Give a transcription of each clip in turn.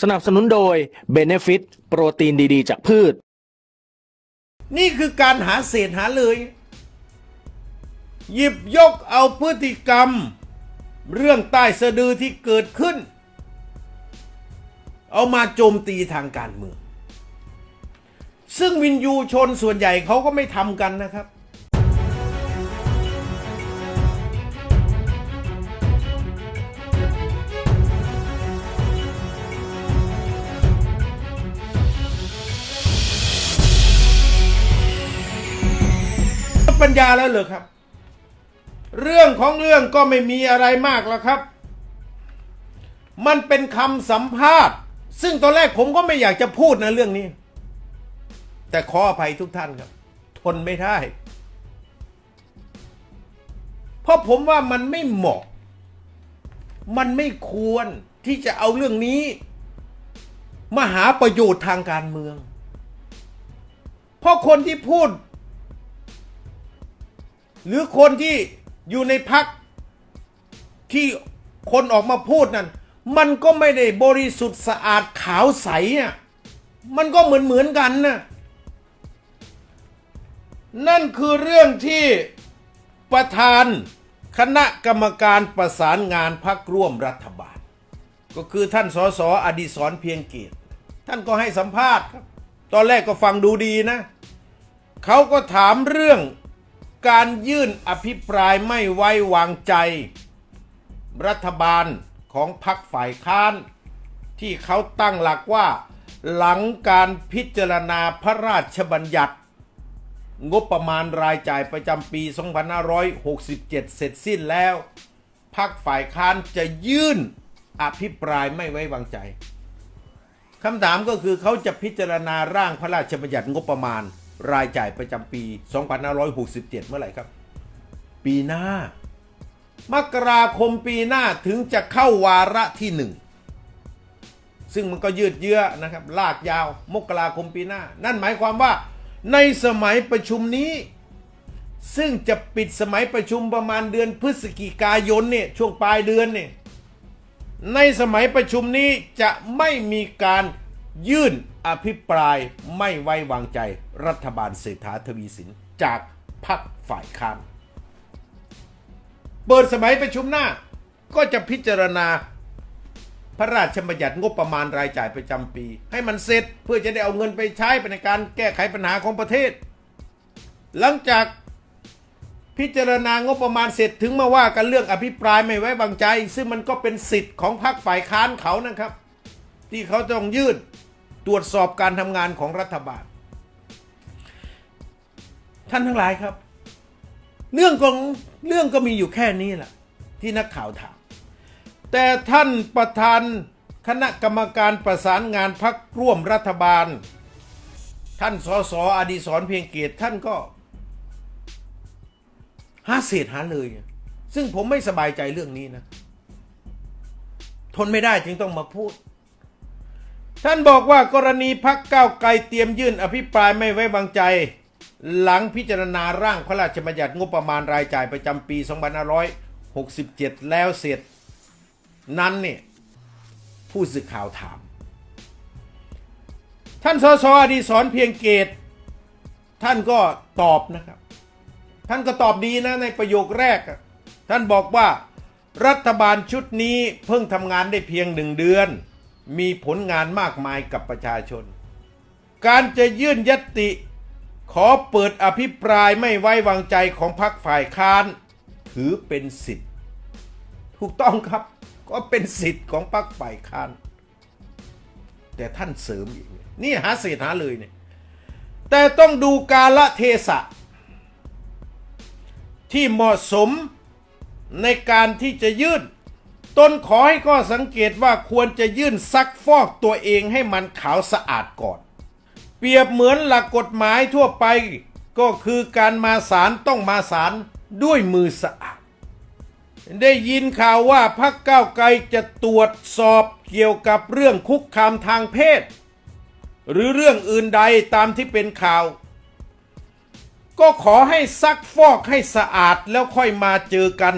สนับสนุนโดย Benefit โปรตีนดีๆ จากพืช นี่คือการหาเศษหาเลย หยิบยกเอาพฤติกรรม เรื่องใต้สะดือที่เกิดขึ้น เอามาโจมตีทางการเมือง ซึ่งวินยูชนส่วนใหญ่เขาก็ไม่ทำกันนะครับ ปัญญาแล้วเหรอครับ เรื่องของเรื่องก็ไม่มีอะไรมากแล้วครับ มันเป็นคำสัมภาษณ์ ซึ่งตอนแรกผมก็ไม่อยากจะพูดนะเรื่องนี้ แต่ขออภัยทุกท่านครับ ทนไม่ได้ เพราะผมว่ามันไม่เหมาะ มันไม่ควรที่จะเอาเรื่องนี้มาหาประโยชน์ทางการเมือง เพราะคนที่พูด หรือคนที่อยู่ในพักที่คนออกมาพูดนั่น มันก็ไม่ได้บริสุทธิ์สะอาดขาวใสอะมันก็เหมือนเหมือนกันนะนั่นคือเรื่องที่ประธานคณะกรรมการประสานงานพักร่วมรัฐบาล ก็คือท่านสสอดิศรเพียงเกียรติท่านก็ให้สัมภาษณ์ครับ ตอนแรกก็ฟังดูดีนะ เขาก็ถามเรื่อง การยื่นอภิปรายไม่ไว้วางใจ รัฐบาลของพรรคฝ่ายค้าน ที่เขาตั้งหลักว่า หลังการพิจารณาพระราชบัญญัติ งบประมาณรายจ่ายประจำปี 2567 เสร็จสิ้นแล้วพรรคฝ่ายค้านจะยื่นอภิปรายไม่ไว้วางใจคำถามก็คือเขาจะพิจารณาร่างพระราชบัญญัติงบประมาณ รายจ่ายประจำปี 2567 เมื่อไหร่ครับ ปีหน้า มกราคมปีหน้าถึงจะเข้าวาระที่หนึ่ง ซึ่งมันก็ยืดเยื้อนะครับ ลากยาว มกราคมปีหน้า นั่นหมายความว่า ในสมัยประชุมนี้ ซึ่งจะปิดสมัยประชุมประมาณเดือนพฤศจิกายนเนี่ยช่วงปลายเดือนเนี่ยในสมัยประชุมนี้จะไม่มีการ ยื่นอภิปรายไม่ไว้วางใจรัฐบาลเศรษฐาทวีสินจากพรรคฝ่ายค้านเปิดสมัยประชุมหน้า ก็จะพิจารณาพระราชบัญญัติงบประมาณรายจ่ายประจำปี ให้มันเสร็จเพื่อจะได้เอาเงินไปใช้ไปในการแก้ไขปัญหาของประเทศ หลังจากพิจารณางบประมาณเสร็จถึงมาว่ากันเรื่องอภิปรายไม่ไว้วางใจ ซึ่งมันก็เป็นสิทธิ์ของพรรคฝ่ายค้านเขานะครับ ที่เขาต้องยื่น ตรวจสอบการทำงานของรัฐบาล ท่านทั้งหลายครับ เรื่องของเรื่องก็มีอยู่แค่นี้แหละที่นักข่าวถาม แต่ท่านประธานคณะกรรมการประสานงานพักร่วมรัฐบาล ท่านสสอดีศรเพียงเกียรติท่านก็หาเศษหาเลย ซึ่งผมไม่สบายใจเรื่องนี้นะ ทนไม่ได้จึงต้องมาพูด ท่านบอกว่ากรณีพักก้าวไกลเตรียมยื่นอภิปรายไม่ไว้วางใจ หลังพิจารณาร่างพระราชบัญญัติงบประมาณรายจ่ายประจำปี 2567 แล้วเสร็จ นั้นเนี่ยผู้สื่อข่าวถาม ท่านสสอดีศรเพียงเกต ท่านก็ตอบนะครับ ท่านก็ตอบดีนะในประโยคแรก ท่านบอกว่า รัฐบาลชุดนี้เพิ่งทำงานได้เพียงหนึ่งเดือน มีผลงานมากมายกับประชาชน การจะยื่นยตติ ขอเปิดอภิปรายไม่ไว้วางใจของพรรคฝ่ายค้าน ถือเป็นสิทธิ์ ถูกต้องครับ ก็เป็นสิทธิ์ของพรรคฝ่ายค้าน แต่ท่านเสริมอีก นี่ยนี่หาเศษหาเลยเนี่ย แต่ต้องดูกาละเทศะ ที่เหมาะสมในการที่จะยื่น ตนขอให้ข้อสังเกตว่าควรจะยื่นซักฟอกตัวเองให้มันขาวสะอาดก่อน เปรียบเหมือนหลักกฎหมายทั่วไปก็คือการมาศาลต้องมาศาลด้วยมือสะอาด ได้ยินข่าวว่าพรรคก้าวไกลจะตรวจสอบเกี่ยวกับเรื่องคุกคามทางเพศ หรือเรื่องอื่นใดตามที่เป็นข่าว ก็ขอให้ซักฟอกให้สะอาดแล้วค่อยมาเจอกัน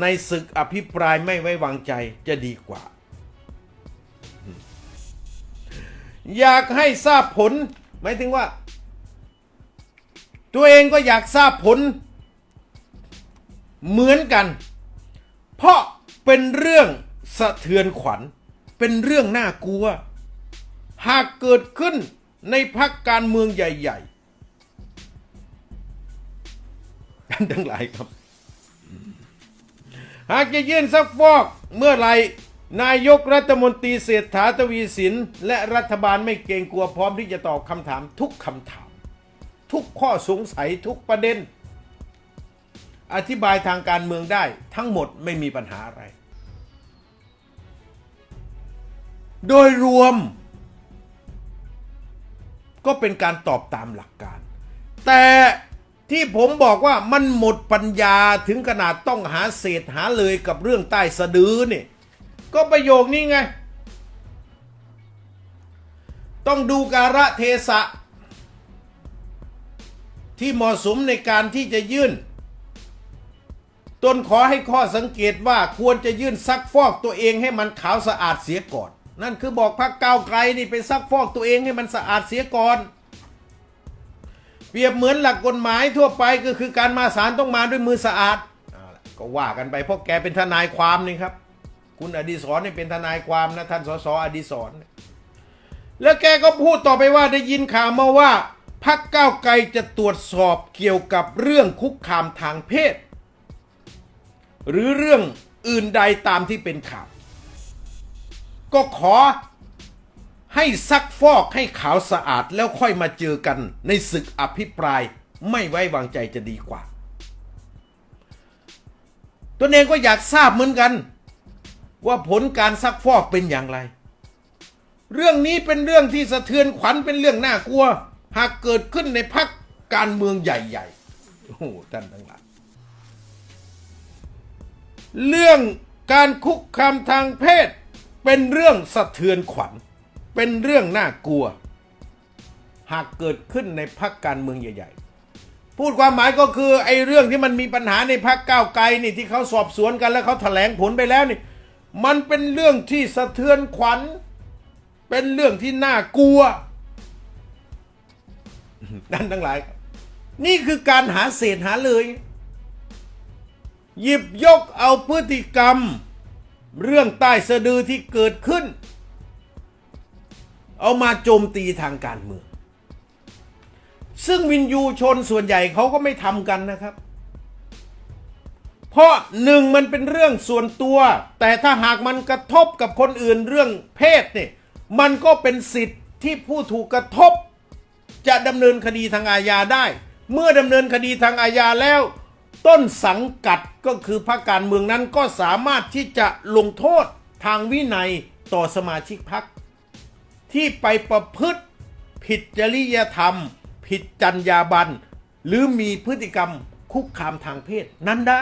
ในศึกอภิปรายไม่ไว้วางใจจะดีกว่า อยากให้ทราบผล หมายถึงว่า ตัวเองก็อยากทราบผล เหมือนกัน เพราะเป็นเรื่องสะเทือนขวัญ เป็นเรื่องน่ากลัว หากเกิดขึ้นในพักการเมืองใหญ่ๆท่านทั้งหลายครับ หากจะยื่นซักฟอกเมื่อไหร่นายกรัฐมนตรีเศรษฐาทวีสิน และรัฐบาลไม่เกรงกลัวพร้อมที่จะตอบคำถามทุกคำถาม ทุกข้อสงสัยทุกประเด็น อธิบายทางการเมืองได้ทั้งหมดไม่มีปัญหาอะไร โดยรวม ก็เป็นการตอบตามหลักการ แต่ ที่ผมบอกว่ามันหมดปัญญาถึงขนาดต้องหาเศษหาเลยกับเรื่องใต้สะดือเนี่ยก็ประโยคนี้ไง ต้องดูการะเทศะ ที่เหมาะสมในการที่จะยื่น ตนขอให้ข้อสังเกตว่าควรจะยื่นซักฟอกตัวเองให้มันขาวสะอาดเสียก่อน นั่นคือบอกพรรคก้าวไกลนี่ไปซักฟอกตัวเองให้มันสะอาดเสียก่อน เปรียบเหมือนหลักกฎหมายทั่วไปก็คือการมาศาลต้องมาด้วยมือสะอาดก็ว่ากันไปเพราะแกเป็นทนายความนี่ครับ คุณอดีศรนี่เป็นทนายความนะท่านสสอดีศรแล้วแกก็พูดต่อไปว่าได้ยินข่าวมาว่าพักก้าวไกลจะตรวจสอบเกี่ยวกับเรื่องคุกคามทางเพศ หรือเรื่องอื่นใดตามที่เป็นข่าว ก็ขอ ให้ซักฟอกให้ขาวสะอาดแล้วค่อยมาเจอกันในศึกอภิปรายไม่ไว้วางใจจะดีกว่า ตัวเองก็อยากทราบเหมือนกัน ว่าผลการซักฟอกเป็นอย่างไร เรื่องนี้เป็นเรื่องที่สะเทือนขวัญเป็นเรื่องน่ากลัว หากเกิดขึ้นในพักการเมืองใหญ่ๆโอ้ท่านทั้งหลายเรื่องการคุกคามทางเพศเป็นเรื่องสะเทือนขวัญ เป็นเรื่องน่ากลัว หากเกิดขึ้นในพักการเมืองใหญ่ ๆ พูดความหมายก็คือไอ้เรื่องที่มันมีปัญหาในพักก้าวไกลนี่ที่เขาสอบสวนกันแล้วเขาแถลงผลไปแล้วนี่มันเป็นเรื่องที่สะเทือนขวัญ เป็นเรื่องที่น่ากลัวนั่นทั้งหลาย นี่คือการหาเศษหาเลย หยิบยกเอาพฤติกรรม เรื่องใต้สะดือที่เกิดขึ้น เอามาโจมตีทางการเมือง ซึ่งวินยูชนส่วนใหญ่เขาก็ไม่ทำกันนะครับ เพราะหนึ่งมันเป็นเรื่องส่วนตัว แต่ถ้าหากมันกระทบกับคนอื่นเรื่องเพศเนี่ยมันก็เป็นสิทธิ์ที่ผู้ถูกกระทบ จะดำเนินคดีทางอาญาได้ เมื่อดำเนินคดีทางอาญาแล้ว ต้นสังกัดก็คือพรรคการเมืองนั้นก็สามารถที่จะลงโทษทางวินัยต่อสมาชิกพรรค ที่ไปประพฤติผิดจริยธรรม ผิดจรรยาบรรณหรือมีพฤติกรรมคุกคามทางเพศนั้นได้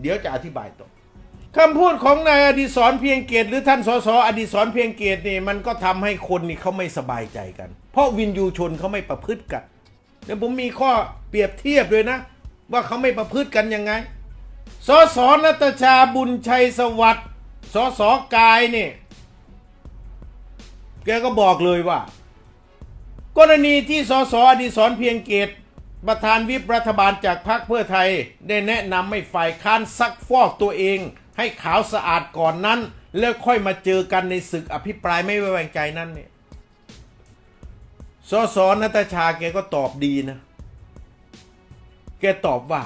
เดี๋ยวจะอธิบายต่อคำพูดของนายอดิศรเพียงเกตหรือท่านสสอดิศรเพียงเกตนี่มันก็ทำให้คนนี่เขาไม่สบายใจกัน เพราะวินยูชนเขาไม่ประพฤติกันเดี๋ยวผมมีข้อเปรียบเทียบเลยนะ ว่าเขาไม่ประพฤติกันยังไงสสนัตชาบุญชัยสวัสดิ์สสกายเนี่ย แกก็บอกเลยว่า กรณีที่สสอดิศรเพียงเกต ประธานวิปรัฐบาลจากพรรคเพื่อไทย ได้แนะนำให้ฝ่ายค้านซักฟอกตัวเอง ให้ขาวสะอาดก่อนนั้น แล้วค่อยมาเจอกันในศึกอภิปรายไม่ไว้วางใจนั้นเนี่ยสสนัตชาแกก็ตอบดีนะ แกตอบว่า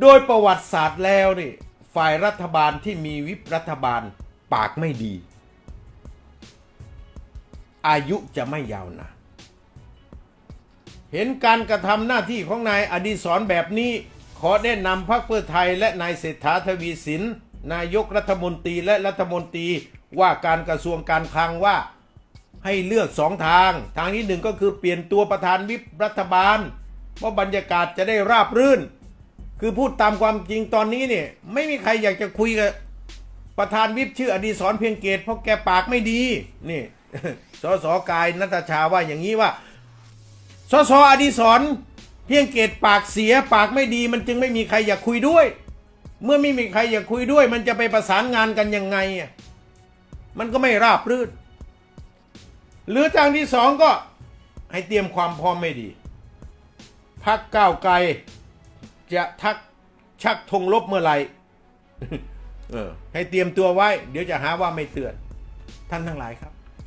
โดยประวัติศาสตร์แล้วนี่ฝ่ายรัฐบาลที่มีวิปรัฐบาลปากไม่ดี อายุจะไม่ยาวนานเห็นการกระทำหน้าที่ของนายอดีศรแบบนี้ ขอแนะนำพรรคเพื่อไทยและนายเศรษฐาทวีสิน นายกรัฐมนตรีและรัฐมนตรีว่าการกระทรวงการคลังว่าให้เลือกสองทาง ทางที่หนึ่งก็คือเปลี่ยนตัวประธานวิปรัฐบาล เพราะบรรยากาศจะได้ราบรื่น คือพูดตามความจริงตอนนี้เนี่ยไม่มีใครอยากจะคุยกับประธานวิปชื่ออดีศรเพียงเกตเพราะแกปากไม่ดีนี่ สสกายนัตชาว่าอย่างนี้ว่า สสอดีศรเพียงเกตปากเสียปากไม่ดีมันจึงไม่มีใครอยากคุยด้วย เมื่อไม่มีใครอยากคุยด้วย มันจะไปประสานงานกันยังไงอะมันก็ไม่ราบรื่น หรือทางที่สองก็ให้เตรียมความพร้อมไม่ดี พักก้าวไกลจะทักชักธงลบเมื่อไหร่เออให้เตรียมตัวไว้ เดี๋ยวจะหาว่าไม่เตือน ท่านทั้งหลายครับ